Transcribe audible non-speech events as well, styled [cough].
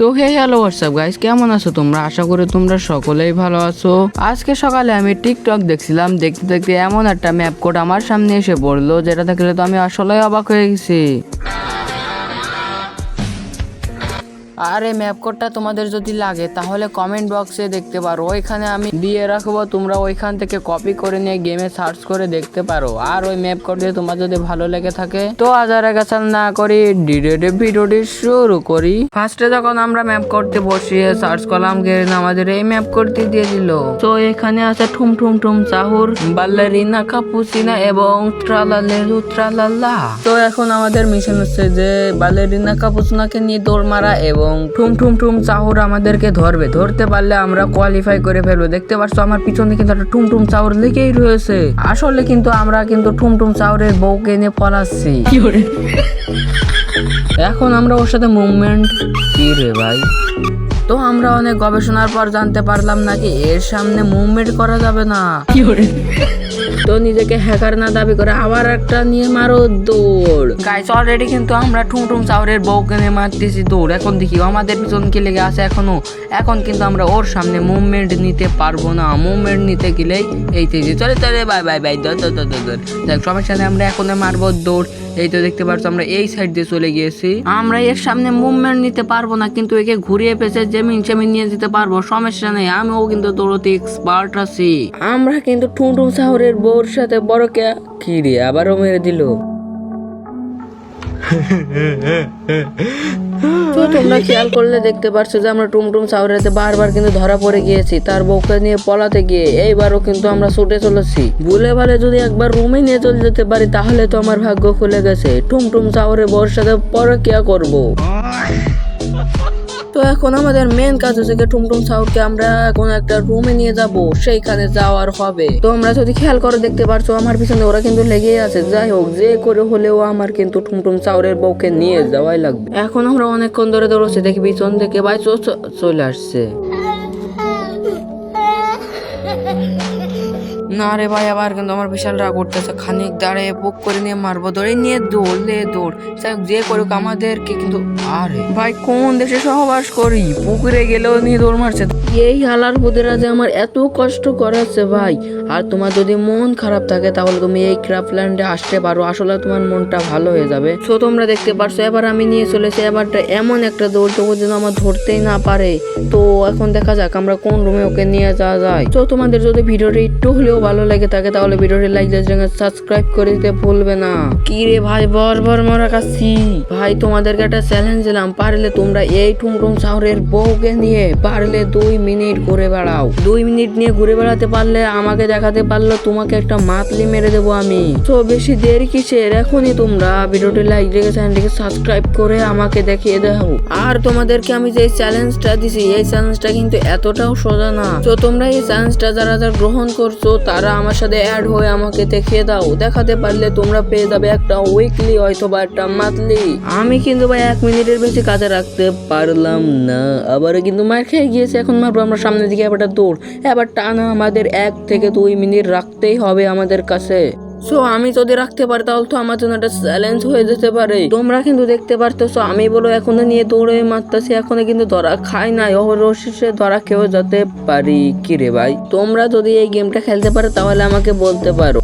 তো হে hello WhatsApp guys, কেমন আছো তোমরা? আশা করি তোমরা সকলেই ভালো আছো। আজকে সকালে আমি টিকটক দেখছিলাম, দেখতে দেখতে এমন একটা ম্যাপ কোড আমার সামনে এসে পড়ল, যেটা দেখলে তো আমি আসলে অবাক হয়ে গেছি। আর এই ম্যাপ কোডটা তোমাদের যদি লাগে, তাহলে কমেন্ট বক্সে দেখতে পারো। ওইখানে আমি দিয়ে রাখব, তোমরা ওইখান থেকে কপি করে নিয়ে গেমে সার্চ করে দেখতে পারো। আর ওই ম্যাপ কোড দিয়ে তোমার যদি ভালো লেগে থাকে, তো আজ আর একাচাল না করি ডিরেক্ট ভিডিওটি শুরু করি। ফার্স্টে যখন আমরা ম্যাপ করতে বসিয়ে সার্চ করলাম গেরিন আমাদের এই ম্যাপ করতে দিয়ে দিল। তো এখানে আছে ঠুম ঠুম ঠুম চাহুর বাল্লারিনা কাপুচিনা এবং ট্রালালেরু ট্রালাল্লা তো এখন আমাদের মিশন হচ্ছে যে বালেরিনা কাপুচিনাকে নিয়ে দৌড় মারা এবং ঠুম ঠুম ঠুম চাহুর আমাদেরকে ধরবে। ধরতে পারলে আমরা কোয়ালিফাই করে ফেলব। দেখতে পাচ্ছ আমার পিছনে কিন্তু একটা ঠুম ঠুম চাউর লেগেই রয়েছে। আসলে কিন্তু আমরা কিন্তু ঠুম ঠুম চাউরের বউকে নিয়ে পলাচ্ছি। এখন আমরা ওর সাথে মুভমেন্ট কি রে ভাই? তো আমরা অনেক গবেষণার পর জানতে পারলাম নাকি এর সামনে মুভমেন্ট করা যাবে না। তো নিজেকে হ্যাকার না দাবি করে আবার একটা নিয়ে মারো দৌড়। গাইস অলরেডি কিন্তু আমরা ঠুম ঠুম চাউরের বউ কেনে মারতেছি দৌড়। এখন দেখি, আমাদের পিছন কি লেগে আছে এখনও? এখন কিন্তু আমরা ওর সামনে মুভমেন্ট নিতে পারব না। মুভমেন্ট নিতে গেলেই এই থেকে চলে চলে বাই বাই বাই দৌড় দৌড় দৌড় দৌড় দেখ সমস্যা নেই আমরা এখন মারবো দৌড়। এই তো দেখতে পাচ্ছ আমরা এই সাইড দিয়ে চলে গিয়েছি। আমরা এর সামনে মুভমেন্ট নিতে পারব না কিন্তু একে ঘুরিয়ে পেছে জেমিন চেমিন নিয়ে যেতে পারব সমস্যা নেই আমিও কিন্তু দৌড়তে এক্সপার্ট আছি। আমরা কিন্তু ঠুনটুন শহরের বউর সাথে বড় কে কি রে আবারও মেরে দিল। তো তোমরা খেয়াল করলে দেখতে পারছ যে আমরা টুমটুম সাউরেতে বারবার কিন্তু ধরা পড়ে গিয়েছি, তার বউকে নিয়ে পলাতে গিয়ে। এইবারও কিন্তু আমরা ছুটে চলেছি। ভুলে ভালে যদি একবার রুমে নিয়ে চলে যেতে পারি, তাহলে তো আমার ভাগ্য খুলে গেছে। টুমটুম সাউরে বউর সাথে পরে কিয়া করব। তো এখন আমাদের মেন কাজ হচ্ছে টুমটুম সাউকে আমরা এখন একটা রুমে নিয়ে যাব, সেইখানে যাওয়ার হবে। তো আমরা যদি খেয়াল করে, দেখতে পারছ আমার পিছনে ওরা কিন্তু লেগেই আছে। যাই হোক, যে করে হলেও আমার কিন্তু টুমটুম সাউরের বউকে নিয়ে যাওয়াই লাগবে। এখন আমরা অনেকক্ষণ ধরে দৌড়ছি দেখি পিছন থেকে ভাই চলে আসছে। [laughs] না রে ভাই, আবার কিন্তু আমার বিশাল রাগ উঠতেছে খানিক দাঁড়িয়ে বুক করে নিয়ে মারবো দৌড়ে নিয়ে দৌড়, লে দৌড়। যে করুক আমাদেরকে কিন্তু, আরে ভাই, কোন দেশে সহবাস করি? পুকুরে গেলেও নিয়ে দৌড় মারছে। এই হালার বুদেরা যে আমার এত কষ্ট করাচ্ছে ভাই। আর তোমার যদি মন খারাপ থাকে, তাহলে তুমি এই ক্রাফল্যান্ডে আসতে পারো। আসলে তোমার মনটা ভালো হয়ে যাবে। তো তোমরা দেখতে পারছ, এবার আমি নিয়ে চলেছি এবারটা এমন একটা দৌড় দেবো যেন আমার ধরতেই না পারে। তো, এখন দেখা যাক আমরা কোন রুমে ওকে নিয়ে যাওয়া যায়। তো, তোমাদের যদি ভিডিওটি একটু হলেও ভালো লেগে থাকে তাহলে ভিডিওটি লাইক সঙ্গে সাবস্ক্রাইব করে দিতে ভুলবে না। কি রে ভাই বর বর মারা কাছি ভাই তোমাদেরকে একটা চ্যালেঞ্জ দিলাম পারলে তোমরা এই টুমটুম শহরের বউকে নিয়ে পারলে দুই মিনিট ঘুরে বেড়াও। দুই মিনিট নিয়ে ঘুরে বেড়াতে পারলে আমাকে দেখাতে পারল তোমাকে একটা মাতলি মেরে দেবো আমি। তো বেশি দেরি কিসের? এখনই তোমরা ভিডিওটি লাইক রেখে চ্যানেলটিকে সাবস্ক্রাইব করে আমাকে দেখিয়ে দাও। আর তোমাদেরকে আমি যে চ্যালেঞ্জটা দিছি এই চ্যালেঞ্জটা কিন্তু এতটাও সোজা না। তো তোমরা এই চ্যালেঞ্জটা যারা যারা গ্রহণ করছ তারা আমার সাথে অ্যাড হয়ে আমাকে দেখে দাও। দেখাতে পারলে তোমরা পেয়ে যাবে একটা উইকলি হয়তো বা একটা মান্থলি আমি কিন্তু ভাই এক মিনিটের বেশি কাজে রাখতে পারলাম না। আবারও কিন্তু মার খেয়ে গিয়েছে। এখন মারবো আমরা সামনের দিকে, এবারটা দৌড়। এবার টানা আমাদের এক থেকে দুই মিনিট রাখতেই হবে আমাদের কাছে। সো আমি যদি রাখতে পারি, তাহলে তো আমার জন্য একটা চ্যালেঞ্জ হয়ে যেতে পারে। তোমরা কিন্তু দেখতে পারতেছো, আমি বলো এখনও নিয়ে দৌড়ে মারতেছি, এখনও কিন্তু ধরা খাই নাই। অবশেষে ধরা খেয়েও যেতে পারি। কিরে ভাই? তোমরা যদি এই গেমটা খেলতে পারো, তাহলে আমাকে বলতে পারো।